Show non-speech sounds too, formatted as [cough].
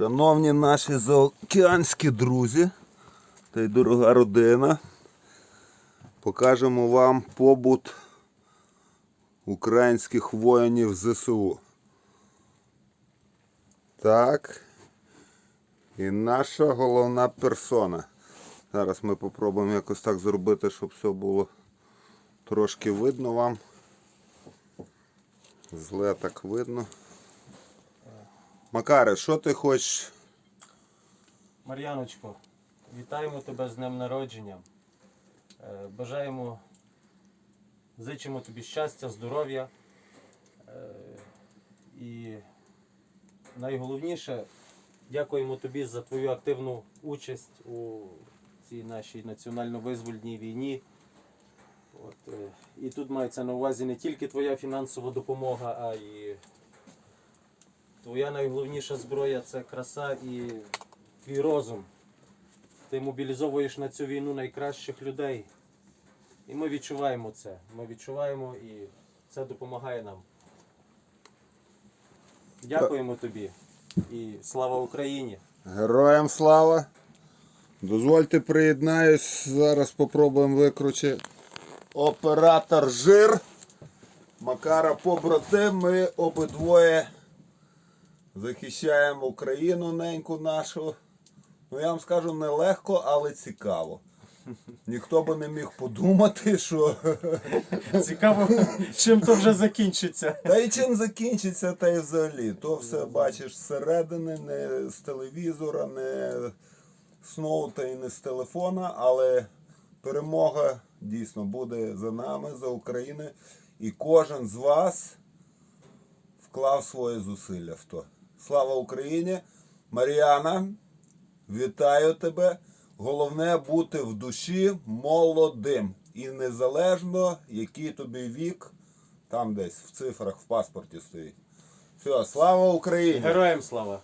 Шановні наші заокеанські друзі та й дорога родина, покажемо вам побут українських воїнів ЗСУ. Так. І наша головна персона. Зараз ми попробуємо якось так зробити, щоб все було трошки видно вам. Зле так видно. Макаре, що ти хочеш? Мар'яночко, вітаємо тебе з днем народження. Е, Бажаємо, зичимо тобі щастя, здоров'я. Е, І найголовніше, дякуємо тобі за твою активну участь у цій нашій національно-визвольній війні. От, е, і тут мається на увазі не тільки твоя фінансова допомога, а й твоя найголовніша зброя це краса і твій розум. Ти мобілізовуєш на цю війну найкращих людей. І ми відчуваємо це. Ми відчуваємо і це допомагає нам. Дякуємо тобі і слава Україні! Героям слава! Дозвольте приєднаюсь. Зараз попробуємо викручити оператор жир. Макара побратим. Ми обидвоє захищаємо Україну неньку нашу. Ну я вам скажу нелегко, але цікаво. Ніхто би не міг подумати, що [laughs] Цікаво, чим то вже закінчиться. Та і чим закінчиться, та й взагалі. То все бачиш зсередини, не з телевізора, не з ноута і не з телефона, але перемога дійсно буде за нами, за Україну. І кожен з вас вклав своє зусилля в то. Слава Україні! Маріана, вітаю тебе. Головне бути в душі молодим. І незалежно, який тобі вік, там десь в цифрах в паспорті стоїть. Все, слава Україні! Героям слава!